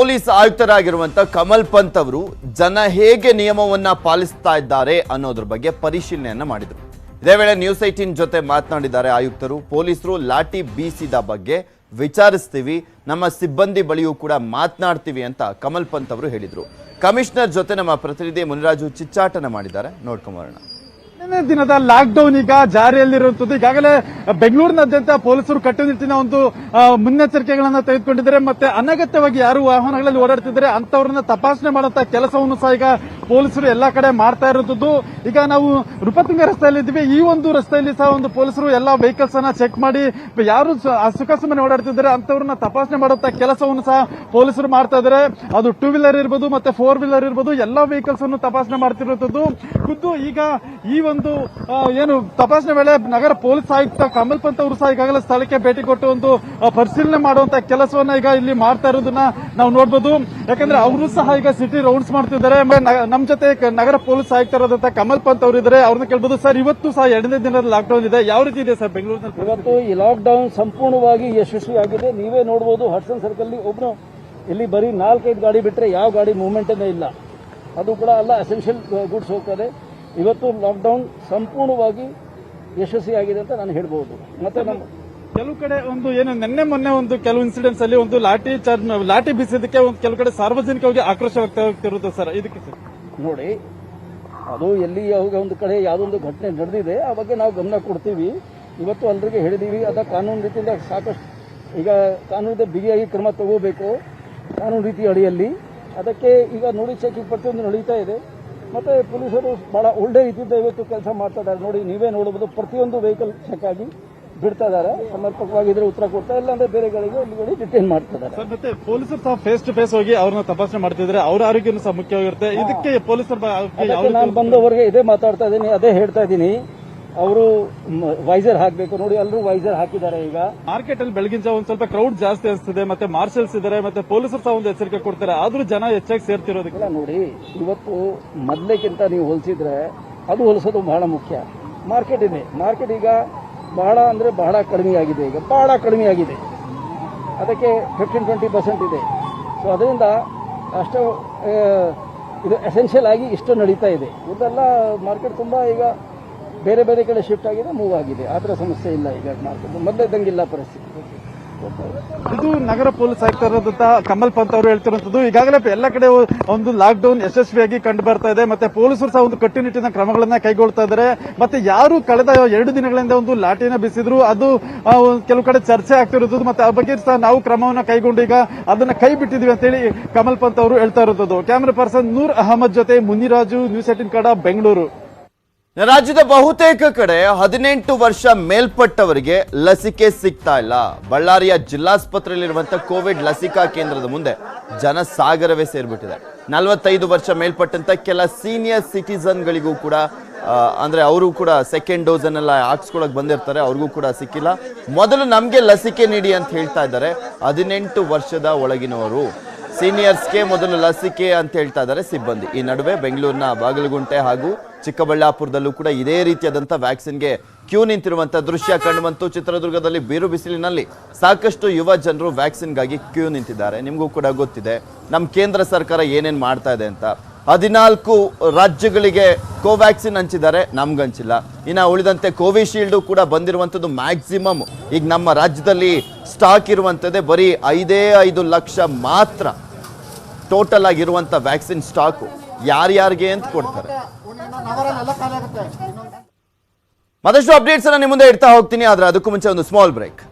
Police ಆಯುಕ್ತರಾಗಿರುವಂತ Kamal Pant ಅವರು ಜನ ಹೇಗೆ ನಿಯಮವನ್ನ ಪಾಲಿಸ್ತಾ ಇದ್ದಾರೆ ಅನ್ನೋದ್ರ ಬಗ್ಗೆ ಪರಿಶೀಲನೆಯನ್ನ ಮಾಡಿದ್ರು. ಇದೇ ವೇಳೆ ನ್ಯೂಸ್ ಏಟೀನ್ ಜೊತೆ ಮಾತನಾಡಿದ್ದಾರೆ ಆಯುಕ್ತರು, ಪೊಲೀಸರು ಲಾಠಿ ಬೀಸಿದ ಬಗ್ಗೆ ವಿಚಾರಿಸ್ತೀವಿ, ನಮ್ಮ ಸಿಬ್ಬಂದಿ ಬಳಿಯೂ ಕೂಡ ಮಾತನಾಡ್ತೀವಿ ಅಂತ ಕಮಲ್ ಪಂತ್ ಅವರು ಹೇಳಿದ್ರು. ಕಮಿಷನರ್ ಜೊತೆ ನಮ್ಮ ಪ್ರತಿನಿಧಿ ಮುನಿರಾಜು ಚಿಚ್ಚಾಟನ ಮಾಡಿದ್ದಾರೆ. ನೋಡ್ಕೊಂಬರೋಣ. ದಿನದ ಲಾಕ್ಡೌನ್ ಈಗ ಜಾರಿಯಲ್ಲಿರುವಂತದ್ದು ಈಗಾಗಲೇ ಬೆಂಗಳೂರಿನಾದ್ಯಂತ ಪೊಲೀಸರು ಕಟ್ಟುನಿಟ್ಟಿನ ಒಂದು ಮುನ್ನೆಚ್ಚರಿಕೆಗಳನ್ನು ತೆಗೆದುಕೊಂಡಿದ್ದಾರೆ. ಮತ್ತೆ ಅನಗತ್ಯವಾಗಿ ಯಾರು ವಾಹನಗಳಲ್ಲಿ ಓಡಾಡ್ತಿದ್ದಾರೆ ಅಂತವರನ್ನ ತಪಾಸಣೆ ಮಾಡುವಂತಹ ಕೆಲಸವನ್ನು ಸಹ ಈಗ ಪೊಲೀಸರು ಎಲ್ಲಾ ಕಡೆ ಮಾಡ್ತಾ ಇರೋದು ಈಗ ನಾವು ನೃಪತುಂಗ ರಸ್ತೆಯಲ್ಲಿ ಇದ್ದೀವಿ. ಈ ಒಂದು ರಸ್ತೆಯಲ್ಲಿ ಸಹ ಒಂದು ಪೊಲೀಸರು ಎಲ್ಲಾ ವೆಹಿಕಲ್ಸ್ ಅನ್ನ ಚೆಕ್ ಮಾಡಿ, ಯಾರು ಸುಖ ಸುಮ್ಮನೆ ಓಡಾಡ್ತಿದ್ದಾರೆ ಅಂತವ್ರನ್ನ ತಪಾಸಣೆ ಮಾಡುವಂತ ಕೆಲಸವನ್ನು ಸಹ ಪೊಲೀಸರು ಮಾಡ್ತಾ ಇದ್ದಾರೆ. ಅದು ಟೂ ವೀಲರ್ ಇರ್ಬೋದು, ಮತ್ತೆ ಫೋರ್ ವೀಲರ್ ಇರ್ಬೋದು, ಎಲ್ಲಾ ವೆಹಿಕಲ್ಸ್ ಅನ್ನು ತಪಾಸಣೆ ಮಾಡ್ತಿರುವಂತದ್ದು ಖುದ್ದು ಈಗ ಈ ಒಂದು ಏನು ತಪಾಸಣೆ ವೇಳೆ ನಗರ ಪೊಲೀಸ್ ಆಯುಕ್ತ ಕಮಲ್ ಪಂತ್ ಅವರು ಸಹ ಈಗಾಗಲೇ ಸ್ಥಳಕ್ಕೆ ಭೇಟಿ ಕೊಟ್ಟು ಒಂದು ಪರಿಶೀಲನೆ ಮಾಡುವಂತ ಕೆಲಸವನ್ನ ಈಗ ಇಲ್ಲಿ ಮಾಡ್ತಾ ಇರೋದನ್ನ ನಾವು ನೋಡಬಹುದು ಯಾಕಂದ್ರೆ ಅವರು ಸಹ ಈಗ ಸಿಟಿ ರೌಂಡ್ಸ್ ಮಾಡ್ತಿದ್ದಾರೆ. ಮ- ನ- ನಮ್ ಜೊತೆ ನಗರ ಪೊಲೀಸ್ ಆಯುಕ್ತರಾದಂತಹ ಕಮಲ್ ಪಂತ್ ಅವರು ಇದ್ದಾರೆ ಅವ್ರನ್ನ ಕೇಳ್ಬೋದು. ಸರ್ ಇವತ್ತು ಸಹ ಎರಡನೇ ದಿನದ ಲಾಕ್ ಡೌನ್ ಇದೆ. ಯಾವ ರೀತಿ ಇದೆ ಸರ್ ಬೆಂಗಳೂರಿನಲ್ಲಿ ಇವತ್ತು ಈ ಲಾಕ್ಡೌನ್ ಸಂಪೂರ್ಣವಾಗಿ ಯಶಸ್ವಿಯಾಗಿದೆ. ನೀವೇ ನೋಡಬಹುದು ಹಡ್ಸನ್ ಸರ್ಕಲ್ ಒಬ್ರು ಇಲ್ಲಿ ಬರೀ ನಾಲ್ಕೈದು ಗಾಡಿ ಬಿಟ್ಟರೆ ಯಾವ ಗಾಡಿ ಮೂವ್ಮೆಂಟೇ ಇಲ್ಲ. ಅದು ಕೂಡ ಅಲ್ಲ ಅಸೆನ್ಷಿಯಲ್ ಗುಡ್ಸ್ ಹೋಗ್ತದೆ. ಇವತ್ತು ಲಾಕ್ಡೌನ್ ಸಂಪೂರ್ಣವಾಗಿ ಯಶಸ್ವಿಯಾಗಿದೆ ಅಂತ ನಾನು ಹೇಳ್ಬೋದು. ಮತ್ತೆ ನಮ್ಮ ಕೆಲವು ಕಡೆ ಒಂದು ಏನು ನಿನ್ನೆ ಮೊನ್ನೆ ಒಂದು ಕೆಲವು ಇನ್ಸಿಡೆಂಟ್ಸ್ ಅಲ್ಲಿ ಒಂದು ಲಾಠಿ ಚಾರ್ಜ್ ಲಾಠಿ ಬೀಸಿದ್ದಕ್ಕೆ ಒಂದು ಕೆಲವು ಕಡೆ ಸಾರ್ವಜನಿಕವಾಗಿ ಆಕ್ರೋಶ ವ್ಯಕ್ತವಾಗ್ತಿರುತ್ತೆ ಸರ್. ಇದಕ್ಕೆ ಸರ್. ನೋಡಿ ಅದು ಎಲ್ಲಿ ಒಂದು ಕಡೆ ಯಾವುದೊಂದು ಘಟನೆ ನಡೆದಿದೆ, ಆ ಬಗ್ಗೆ ನಾವು ಗಮನ ಕೊಡ್ತೀವಿ. ಇವತ್ತು ಎಲ್ಲರಿಗೆ ಹೇಳಿದ್ದೀವಿ ಅದ ಕಾನೂನು ರೀತಿಯಿಂದ ಸಾಕಷ್ಟು, ಈಗ ಕಾನೂನಿಂದ ಬಿಗಿಯಾಗಿ ಕ್ರಮ ತಗೋಬೇಕು, ಕಾನೂನು ರೀತಿ ಅಡಿಯಲ್ಲಿ. ಅದಕ್ಕೆ ಈಗ ನೋಡಿ ಚೆಕಿಂಗ್ ಪ್ರತಿಯೊಂದು ನಡೀತಾ ಇದೆ. ಮತ್ತು ಪೊಲೀಸರು ಭಾಳ ಒಳ್ಳೆ ರೀತಿಯಿಂದ ಇವತ್ತು ಕೆಲಸ ಮಾಡ್ತಾ ಇದ್ದಾರೆ. ನೋಡಿ ನೀವೇ ನೋಡಬಹುದು, ಪ್ರತಿಯೊಂದು ವೆಹಿಕಲ್ ಚೆಕ್ ಆಗಿ. ಬಿಡ್ತಾ ಇದ್ದಾರೆ. ಸಮರ್ಪಕವಾಗಿದ್ರೆ ಉತ್ತರ ಕೊಡ್ತಾ ಇಲ್ಲ ಅಂದ್ರೆ ಬೇರೆಗಳಿಗೆ ಇಲ್ಲಿ ಡಿಟೈನ್ ಮಾಡ್ತಾ ಇದ್ದಾರೆ. ಸರ್ ಮತ್ತೆ ಪೊಲೀಸರು ಸಹ ಫೇಸ್ ಟು ಫೇಸ್ ಹೋಗಿ ಅವ್ರನ್ನ ತಪಾಸಣೆ ಮಾಡ್ತಿದ್ರೆ ಅವ್ರ ಆರೋಗ್ಯನೂ ಸಹ ಮುಖ್ಯವಾಗಿರುತ್ತೆ. ಇದಕ್ಕೆ ಪೊಲೀಸರ ನಾನು ಬಂದವರಿಗೆ ಇದೇ ಮಾತಾಡ್ತಾ ಇದ್ದೀನಿ ಅದೇ ಹೇಳ್ತಾ ಇದ್ದೀನಿ. ಅವರು ವೈಸರ್ ಹಾಕಬೇಕು. ನೋಡಿ ಎಲ್ಲರೂ ವೈಸರ್ ಹಾಕಿದ್ದಾರೆ ಈಗ. ಮಾರ್ಕೆಟ್ ಅಲ್ಲಿ ಬೆಳಗಿನ ಜಾವ ಒಂದ್ ಸ್ವಲ್ಪ ಕ್ರೌಡ್ ಜಾಸ್ತಿ ಅನಿಸ್ತಿದೆ ಮತ್ತೆ ಮಾರ್ಷಲ್ಸ್ ಇದ್ದಾರೆ ಮತ್ತೆ ಪೊಲೀಸರು ಸಹ ಒಂದು ಎಚ್ಚರಿಕೆ ಕೊಡ್ತಾರೆ. ಆದ್ರೂ ಜನ ಹೆಚ್ಚಾಗಿ ಸೇರ್ತಿರೋದಕ್ಕೆಲ್ಲ ನೋಡಿ ಇವತ್ತು ಮೊದಲೇಕ್ಕಿಂತ ನೀವು ಹೋಲಿಸಿದ್ರೆ ಅದು ಹೋಲಿಸೋದು ಬಹಳ ಮುಖ್ಯ. ಮಾರ್ಕೆಟ್ ಇದೆ. ಮಾರ್ಕೆಟ್ ಈಗ ಬಹಳ ಅಂದ್ರೆ ಬಹಳ ಕಡಿಮೆ ಆಗಿದೆ ಈಗ, ಬಹಳ ಕಡಿಮೆ ಆಗಿದೆ. ಅದಕ್ಕೆ ಫಿಫ್ಟೀನ್ ಟ್ವೆಂಟಿ ಪರ್ಸೆಂಟ್ ಇದೆ. ಸೊ ಅದರಿಂದ ಅಷ್ಟು ಇದು ಎಸೆನ್ಷಿಯಲ್ ಆಗಿ ಇಷ್ಟು ನಡೀತಾ ಇದೆ. ಇದೆಲ್ಲ ಮಾರ್ಕೆಟ್ ತುಂಬ ಈಗ ಬೇರೆ ಬೇರೆ ಕಡೆ ಶಿಫ್ಟ್ ಆಗಿದೆ ಮೂವ್ ಆಗಿದೆ. ಆ ಸಮಸ್ಯೆ ಇಲ್ಲ ಈಗ ಮಾರ್ಕೆಟ್ ಮೊದಲೇದಂಗಿಲ್ಲ ಪರಿಸ್ಥಿತಿ. ಇದು ನಗರ ಪೊಲೀಸ್ ಆಯುಕ್ತರಾದಂತಹ ಕಮಲ್ ಪಂತ್ ಅವರು ಹೇಳ್ತಿರುವಂತದ್ದು ಈಗಾಗಲೇ ಎಲ್ಲ ಕಡೆ ಒಂದು ಲಾಕ್ ಡೌನ್ ಯಶಸ್ವಿಯಾಗಿ ಕಂಡು ಬರ್ತಾ ಇದೆ. ಮತ್ತೆ ಪೊಲೀಸರು ಸಹ ಒಂದು ಕಟ್ಟುನಿಟ್ಟಿನ ಕ್ರಮಗಳನ್ನ ಕೈಗೊಳ್ತಾ ಇದ್ದಾರೆ. ಮತ್ತೆ ಯಾರು ಕಳೆದ ಎರಡು ದಿನಗಳಿಂದ ಒಂದು ಲಾಠಿನ ಬಿಸಿದ್ರು. ಅದು ಕೆಲವು ಕಡೆ ಚರ್ಚೆ ಆಗ್ತಿರೋದು. ಮತ್ತೆ ಆ ಬಗ್ಗೆ ಸಹ ನಾವು ಕ್ರಮವನ್ನ ಕೈಗೊಂಡು ಈಗ ಅದನ್ನ ಕೈ ಬಿಟ್ಟಿದ್ವಿ ಅಂತೇಳಿ ಕಮಲ್ ಪಂತ್ ಅವರು ಹೇಳ್ತಾ ಇರೋದು. ಕ್ಯಾಮರಾ ಪರ್ಸನ್ ನೂರ್ ಅಹಮದ್ ಜೊತೆ ಮುನಿರಾಜು, ನ್ಯೂಸ್ ಏಟಿನ್ ಕಡ ಬೆಂಗಳೂರು. ರಾಜ್ಯದ ಬಹುತೇಕ ಕಡೆ ಹದಿನೆಂಟು ವರ್ಷ ಮೇಲ್ಪಟ್ಟವರಿಗೆ ಲಸಿಕೆ ಸಿಗ್ತಾ ಇಲ್ಲ. ಬಳ್ಳಾರಿಯ ಜಿಲ್ಲಾಸ್ಪತ್ರೆಯಲ್ಲಿರುವಂತ ಕೋವಿಡ್ ಲಸಿಕಾ ಕೇಂದ್ರದ ಮುಂದೆ ಜನಸಾಗರವೇ ಸೇರ್ಬಿಟ್ಟಿದೆ. ನಲವತ್ತೈದು ವರ್ಷ ಮೇಲ್ಪಟ್ಟಂತ ಕೆಲ ಸೀನಿಯರ್ ಸಿಟಿಸನ್ಗಳಿಗೂ ಕೂಡ ಅಂದ್ರೆ ಅವರು ಕೂಡ ಸೆಕೆಂಡ್ ಡೋಸ್ ಅನ್ನೆಲ್ಲ ಹಾಕ್ಸ್ಕೊಳಕ್ ಬಂದಿರ್ತಾರೆ, ಅವ್ರಿಗೂ ಕೂಡ ಸಿಕ್ಕಿಲ್ಲ. ಮೊದಲು ನಮ್ಗೆ ಲಸಿಕೆ ನೀಡಿ ಅಂತ ಹೇಳ್ತಾ ಇದ್ದಾರೆ. ಹದಿನೆಂಟು ವರ್ಷದ ಒಳಗಿನವರು. ಸೀನಿಯರ್ಸ್ಗೆ ಮೊದಲು ಲಸಿಕೆ ಅಂತ ಹೇಳ್ತಾ ಇದ್ದಾರೆ ಸಿಬ್ಬಂದಿ. ಈ ನಡುವೆ ಬೆಂಗಳೂರಿನ ಬಾಗಲಗುಂಟೆ ಹಾಗೂ ಚಿಕ್ಕಬಳ್ಳಾಪುರದಲ್ಲೂ ಕೂಡ ಇದೇ ರೀತಿಯಾದಂಥ ವ್ಯಾಕ್ಸಿನ್ಗೆ ಕ್ಯೂ ನಿಂತಿರುವಂಥ ದೃಶ್ಯ ಕಂಡುಬಂತು. ಚಿತ್ರದುರ್ಗದಲ್ಲಿ ಬೀರು ಬಿಸಿಲಿನಲ್ಲಿ ಸಾಕಷ್ಟು ಯುವ ಜನರು ವ್ಯಾಕ್ಸಿನ್ಗಾಗಿ ಕ್ಯೂ ನಿಂತಿದ್ದಾರೆ. ನಿಮಗೂ ಕೂಡ ಗೊತ್ತಿದೆ. ನಮ್ಮ ಕೇಂದ್ರ ಸರ್ಕಾರ ಏನೇನು ಮಾಡ್ತಾ ಇದೆ ಅಂತ. ಹದಿನಾಲ್ಕು ರಾಜ್ಯಗಳಿಗೆ ಕೋವ್ಯಾಕ್ಸಿನ್ ಹಂಚಿದ್ದಾರೆ. ನಮ್ಗೆ ಹಂಚಿಲ್ಲ ಇನ್ನು ಉಳಿದಂತೆ ಕೋವಿಶೀಲ್ಡು ಕೂಡ ಬಂದಿರುವಂಥದ್ದು ಮ್ಯಾಕ್ಸಿಮಮ್. ಈಗ ನಮ್ಮ ರಾಜ್ಯದಲ್ಲಿ ಸ್ಟಾಕ್ ಇರುವಂಥದ್ದೇ ಬರೀ ಐದೇ ಐದು ಲಕ್ಷ ಮಾತ್ರ ಟೋಟಲ್ ಆಗಿರುವಂಥ ವ್ಯಾಕ್ಸಿನ್ ಸ್ಟಾಕು. ಯಾರ್ಯಾರಿಗೆ ಅಂತ ಕೊಡ್ತಾರೆ. ಮತ್ತಷ್ಟು ಅಪ್ಡೇಟ್ಸ್ ನಿಮ್ಮ ಮುಂದೆ ಇಡ್ತಾ ಹೋಗ್ತೀನಿ, ಆದ್ರೆ ಅದಕ್ಕೂ ಮುಂಚೆ ಒಂದು ಸ್ಮಾಲ್ ಬ್ರೇಕ್